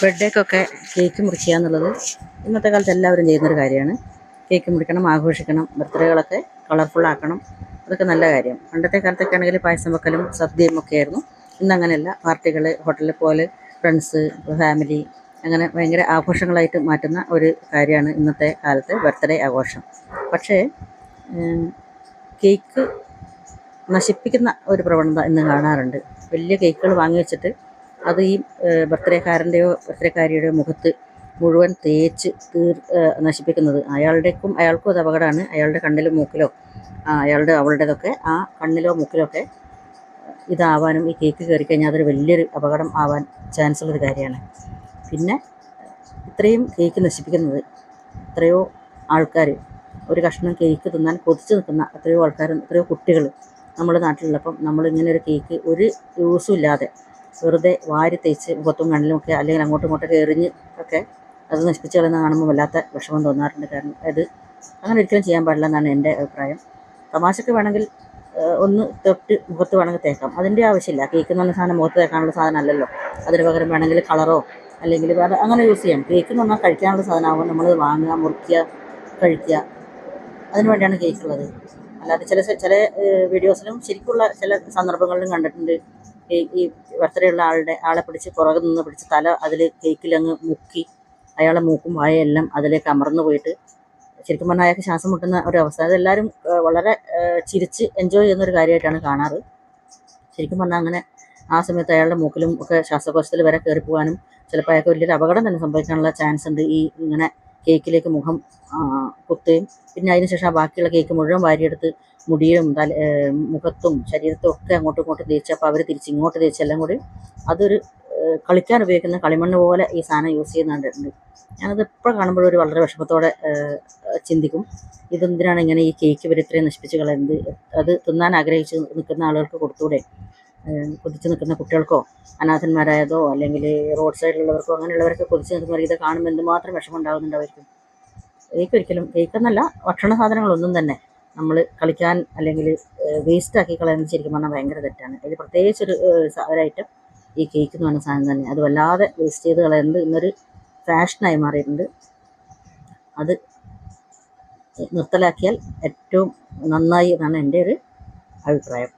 ബർത്ത്ഡേക്കൊക്കെ cake മുറിക്കുക എന്നുള്ളത് ഇന്നത്തെ കാലത്ത് എല്ലാവരും ചെയ്യുന്നൊരു കാര്യമാണ്. കേക്ക് മുറിക്കണം ആഘോഷിക്കണം ബർത്ത്ഡേകളൊക്കെ കളർഫുൾ ആക്കണം. അതൊക്കെ നല്ല കാര്യം. പണ്ടത്തെ കാലത്തൊക്കെ ആണെങ്കിൽ പായസം വെക്കലും സദ്യയും ഒക്കെ ആയിരുന്നു. ഇന്ന് അങ്ങനെയല്ല. പാർട്ടികൾ ഹോട്ടലിൽ പോലെ ഫ്രണ്ട്സ് ഫാമിലി അങ്ങനെ ഭയങ്കര ആഘോഷങ്ങളായിട്ട് മാറ്റുന്ന ഒരു കാര്യമാണ് ഇന്നത്തെ കാലത്ത് ബർത്ത്ഡേ ആഘോഷം. പക്ഷേ കേക്ക് നശിപ്പിക്കുന്ന ഒരു പ്രവണത ഇന്ന് കാണാറുണ്ട്. വലിയ കേക്കുകൾ വാങ്ങി വെച്ചിട്ട് അത് ഈ ബർത്ത്ഡേക്കാരന്റെയോ ബർത്ത്ഡേക്കാരിയുടെയോ മുഖത്ത് മുഴുവൻ തേച്ച് തീർ നശിപ്പിക്കുന്നത്. അയാളുടെക്കും അയാൾക്കും അത് അപകടമാണ്. അയാളുടെ കണ്ണിലും മൂക്കിലോ അയാളുടെ അവളുടേതൊക്കെ ആ കണ്ണിലോ മൂക്കിലോ ഒക്കെ ഇതാവാനും ഈ കേക്ക് കയറി കഴിഞ്ഞാൽ അതൊരു വലിയൊരു അപകടം ആവാൻ ചാൻസ് ഉള്ളൊരു കാര്യമാണ്. പിന്നെ ഇത്രയും കേക്ക് നശിപ്പിക്കുന്നത് എത്രയോ ആൾക്കാർ ഒരു കഷ്ണം കേക്ക് തിന്നാൻ കൊതിച്ച് നിൽക്കുന്ന എത്രയോ ആൾക്കാർ എത്രയോ കുട്ടികൾ നമ്മുടെ നാട്ടിലുള്ളപ്പം നമ്മളിങ്ങനെ ഒരു കേക്ക് ഒരു യൂസും ഇല്ലാതെ വെറുതെ വാരി തേച്ച് മുഖത്തും കണ്ണിലുമൊക്കെ അല്ലെങ്കിൽ അങ്ങോട്ടും ഇങ്ങോട്ടൊക്കെ എറിഞ്ഞ് ഒക്കെ അത് നശിപ്പിച്ച് കളയുന്ന കാണുമ്പോൾ വല്ലാത്ത വിഷമം തോന്നാറുണ്ട്. കാരണം അത് അങ്ങനെ ഒരിക്കലും ചെയ്യാൻ പാടില്ല എന്നാണ് എന്റെ അഭിപ്രായം. തമാശക്ക് വേണമെങ്കിൽ ഒന്ന് തൊട്ട് മുഖത്ത് വേണമെങ്കിൽ തേക്കാം. അതിന്റെ ആവശ്യമില്ല. കേക്ക് നല്ല സാധനം മുഖത്ത് തേക്കാനുള്ള സാധനം അല്ലല്ലോ. അതിന് പകരം വേണമെങ്കിൽ കളറോ അല്ലെങ്കിൽ വേറെ അങ്ങനെ യൂസ് ചെയ്യാം. കേക്ക് എന്ന് പറഞ്ഞാൽ കഴിക്കാനുള്ള സാധനമാകുമ്പോൾ നമ്മൾ വാങ്ങുക മുറിക്കുക കഴിക്കുക. അതിന് വേണ്ടിയാണ് കേക്ക് ഉള്ളത്. അല്ലാതെ ചില ചില വീഡിയോസിലും ശരിക്കുള്ള ചില സന്ദർഭങ്ങളിലും കണ്ടിട്ടുണ്ട്. ഈ ഈ ബർത്ത്ഡേ ഉള്ള ആളുടെ ആളെ പിടിച്ച് പുറകെ നിന്ന് പിടിച്ച് തല അതിൽ കേക്കിലങ്ങ് മുക്കി അയാളെ മൂക്കും വായെല്ലാം അതിലേക്ക് അമർന്നു പോയിട്ട് ശരിക്കും പറഞ്ഞാൽ അയാൾക്ക് ശ്വാസം മുട്ടുന്ന ഒരു അവസ്ഥ. അതെല്ലാവരും വളരെ ചിരിച്ച് എൻജോയ് ചെയ്യുന്ന ഒരു കാര്യമായിട്ടാണ് കാണാറ്. ശരിക്കും പറഞ്ഞാൽ അങ്ങനെ ആ സമയത്ത് അയാളുടെ മൂക്കിലും ഒക്കെ ശ്വാസകോശത്തിൽ വരെ കയറി പോകാനും ചിലപ്പോൾ അയാൾക്ക് വലിയൊരു അപകടം തന്നെ സംഭവിക്കാനുള്ള ചാൻസ് ഉണ്ട്. ഈ ഇങ്ങനെ കേക്കിലേക്ക് മുഖം കുത്തുകയും പിന്നെ അതിനുശേഷം ആ ബാക്കിയുള്ള കേക്ക് മുഴുവൻ വാരിയെടുത്ത് മുടിയിലും തല മുഖത്തും ശരീരത്തും ഒക്കെ അങ്ങോട്ടും ഇങ്ങോട്ടും തേച്ച് അപ്പോൾ അവർ തിരിച്ച് ഇങ്ങോട്ട് തേച്ചെല്ലാം കൂടി അതൊരു കളിക്കാൻ ഉപയോഗിക്കുന്ന കളിമണ്ണ് പോലെ ഈ സാധനം യൂസ് ചെയ്യുന്നുണ്ട്. ഞാനത് ഇപ്പോൾ കാണുമ്പോഴൊരു വളരെ വിഷമത്തോടെ ചിന്തിക്കും. ഇതെന്തിനാണ് ഇങ്ങനെ ഈ കേക്ക് ഇവർ ഇത്രയും നശിപ്പിച്ച് കളയുന്നത്? അത് തിന്നാൻ ആഗ്രഹിച്ച് നിൽക്കുന്ന ആളുകൾക്ക് കൊടുത്തൂടെ? കൊതിച്ച് നിൽക്കുന്ന കുട്ടികൾക്കോ അനാഥന്മാരായതോ അല്ലെങ്കിൽ റോഡ് സൈഡിലുള്ളവർക്കോ അങ്ങനെയുള്ളവരൊക്കെ കുതിച്ചു നിൽക്കുന്നവർ ഇത് കാണുമ്പോൾ എന്തുമാത്രം വിഷമം ഉണ്ടാകുന്നുണ്ട് അവർക്ക് കേക്ക് ഒരിക്കലും കേക്കെന്നല്ല ഭക്ഷണ സാധനങ്ങളൊന്നും തന്നെ നമ്മൾ കളിക്കാൻ അല്ലെങ്കിൽ വേസ്റ്റാക്കി കളയുന്നത് ശരിക്കും പറഞ്ഞാൽ ഭയങ്കര തെറ്റാണ്. ഇത് പ്രത്യേകിച്ചൊരു ഏഹ്, ഒരു ഐറ്റം ഈ കേക്ക് എന്ന് പറഞ്ഞ സാധനം തന്നെ. അത് വല്ലാതെ വേസ്റ്റ് ചെയ്ത് കളയുന്നത് ഇന്നൊരു ഫാഷനായി മാറിയിട്ടുണ്ട്. അത് നിർത്തലാക്കിയാൽ ഏറ്റവും നന്നായി എന്നാണ് എന്റെ ഒരു അഭിപ്രായം.